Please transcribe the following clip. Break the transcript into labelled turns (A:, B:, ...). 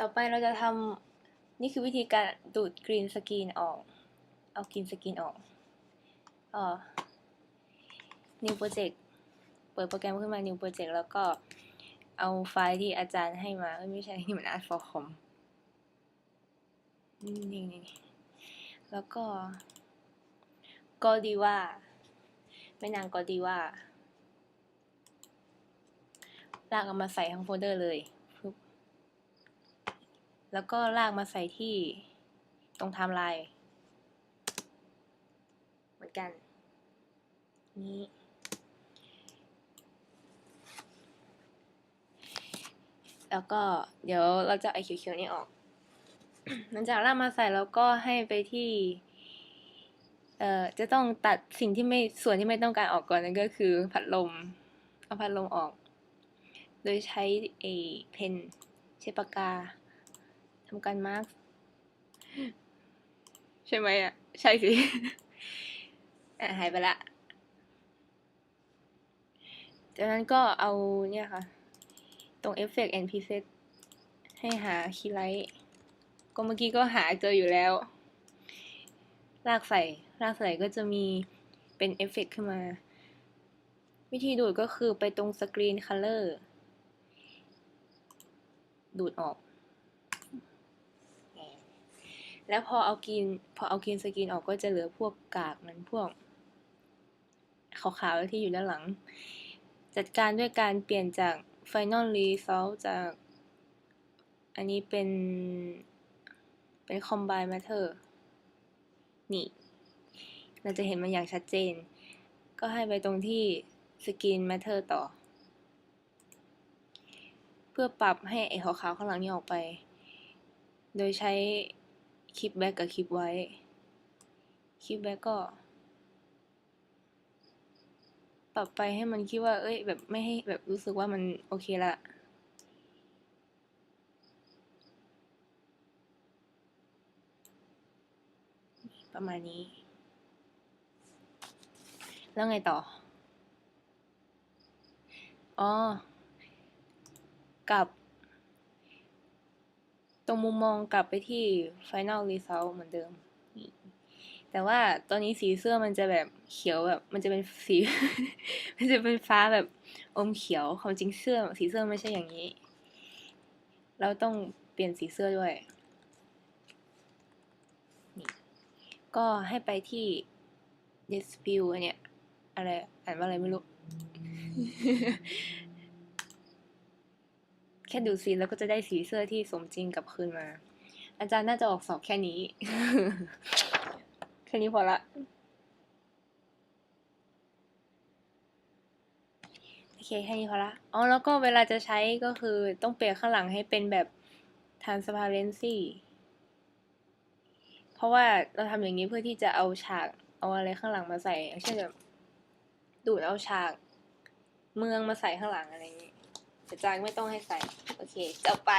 A: ต่อไปเราจะทำนี่คือวิธีการดูดกรีนสกรีนออก เอากรีนสกรีนออกอ่อ new project เปิดโปรแกรมขึ้นมา new project แล้วก็เอาไฟล์ที่อาจารย์ให้มาไม่ใช่นี่มัน art for com นี่นี่นี่แล้วก็ก็ดีว่าไม่นานก็ดีว่าลากเอามาใส่ทั้งโฟลเดอร์เลย แล้วก็ลากมาใส่ที่ตรงไทม์ไลน์เหมือนกัน นี้ แล้วก็เดี๋ยวเราจะไอเขียวๆนี่ออกหลังจากลากมาใส่แล้วก็ให้ไปที่ เอ่อ จะต้องตัดสิ่งที่ไม่ส่วนที่ไม่ต้องการออกก่อนนั่นก็คือพัดลม เอาพัดลมออก โดยใช้เอเพนใช้ปากกา ทำการมาร์กใช่ไหมอะ ใช่สิอะหายไปละจากนั้นก็เอาเนี่ยค่ะ ตรง Effect and Preset ให้หาคีย์ไลท์ก็เมื่อกี้ก็หาเจออยู่แล้ว ลากใส่ ลากใส่ก็จะมีเป็นเอฟเฟกขึ้นมา วิธีดูดก็คือไปตรงสกรีนคัลเลอร์ดูดออก แล้วพอเอากินพอเอากินสกรีนออกก็จะเหลือพวกกากมันพวกขาวๆที่อยู่ด้านหลัง จัดการด้วยการเปลี่ยนจาก Final Result จาก อันนี้เป็นเป็น Combine Matter นี่ เราจะเห็นมันอย่างชัดเจน ก็ให้ไปตรงที่ Skin Matter ต่อ เพื่อปรับให้ไอ้ขาวๆข้างหลังนี้ออกไป โดยใช้ คลิปแบ็กกับคลิปไว้ คลิปแบ็กก็ ปรับไปให้มันคิดว่า เอ้ย แบบไม่ให้แบบรู้สึกว่ามันโอเคละประมาณนี้ แล้วไงต่อ อ๋อ กับ ตรงมุมมองกลับไปที่ Final Result เหมือนเดิม แต่ว่าตอนนี้สีเสื้อมันจะแบบเขียวแบบ มันจะเป็นสี มันจะเป็นฟ้าแบบอมเขียวความจริงเสื้อสีเสื้อไม่ใช่อย่างนี้ เราต้องเปลี่ยนสีเสื้อด้วยนี่ก็ให้ไปที่ dispute อันเนี้ยอะไรอ่านว่าอะไรไม่รู้ ค่ดูซีนแล้วก็จะได้สีเสื้อที่สมจริงกลับคืนมา อาจารย์น่าจะออกสอบแค่นี้ แค่นี้พอละโอเคแค่นี้พอละอ๋อแล้วก็เวลาจะใช้ก็คือต้องเปลี่ยนข้างหลังให้เป็นแบบ transparency เพราะว่าเราทำอย่างนี้เพื่อที่จะเอาฉากเอาอะไรข้างหลังมาใส่เช่นแบบดูดเอาฉากเมืองมาใส่ข้างหลังอะไรอย่างนี้ จะจางไม่ต้องให้ใส่ โอเคจะไป